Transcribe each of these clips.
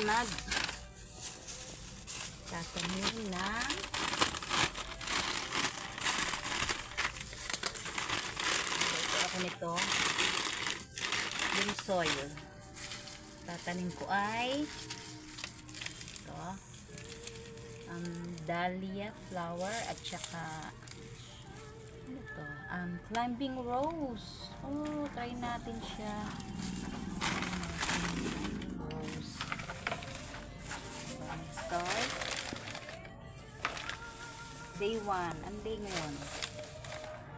mag tatanim ng ito ako nito. Yung soil. Tatanim ko ay ito. Um, dahlia flower at saka ano to? Um, climbing rose. Oh try natin siya day 1 ang day ngayon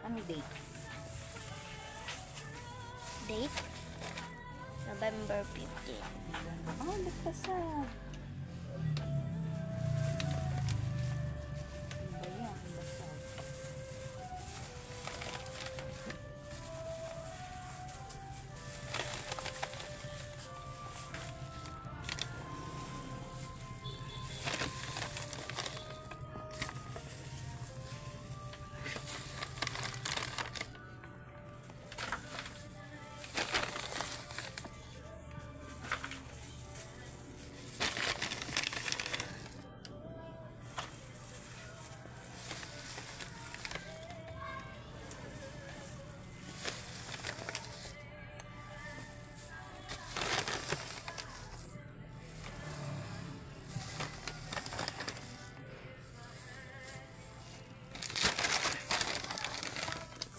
ano date Date? November 15. oh nagpasag Ano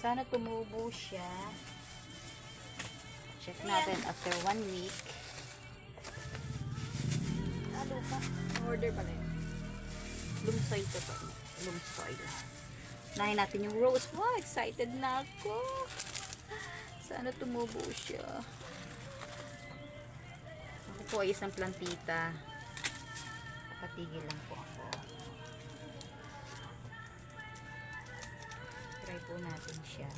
Sana tumubo siya. Check natin after one week. Halo pa. Order pala yun. Loom soil to to. Loom soil. Nahin natin yung rose. Wow, excited na ako. Sana tumubo siya. Ako po ay isang plantita. Papatigil lang po ako. Try po natin siya.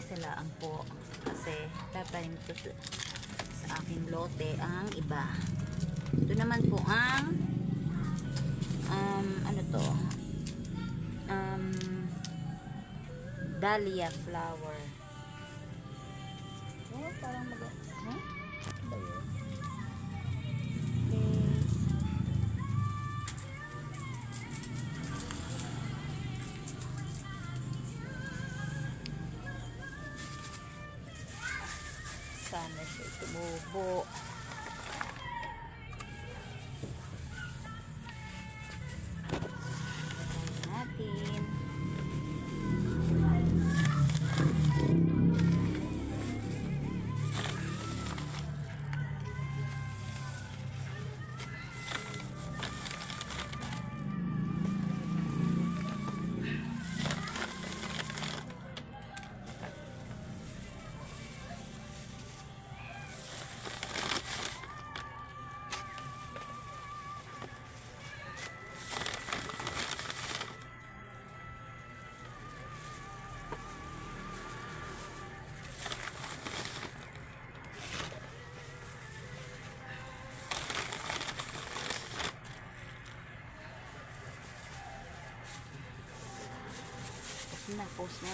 Isa lang po. Kasi tatanim ko sa aking lote ang iba. Ito naman po ang um, ano to? Um, dahlia flower. Oh, parang mag... Huh? Ba yun? Sana siya tumubo. Na, post muna.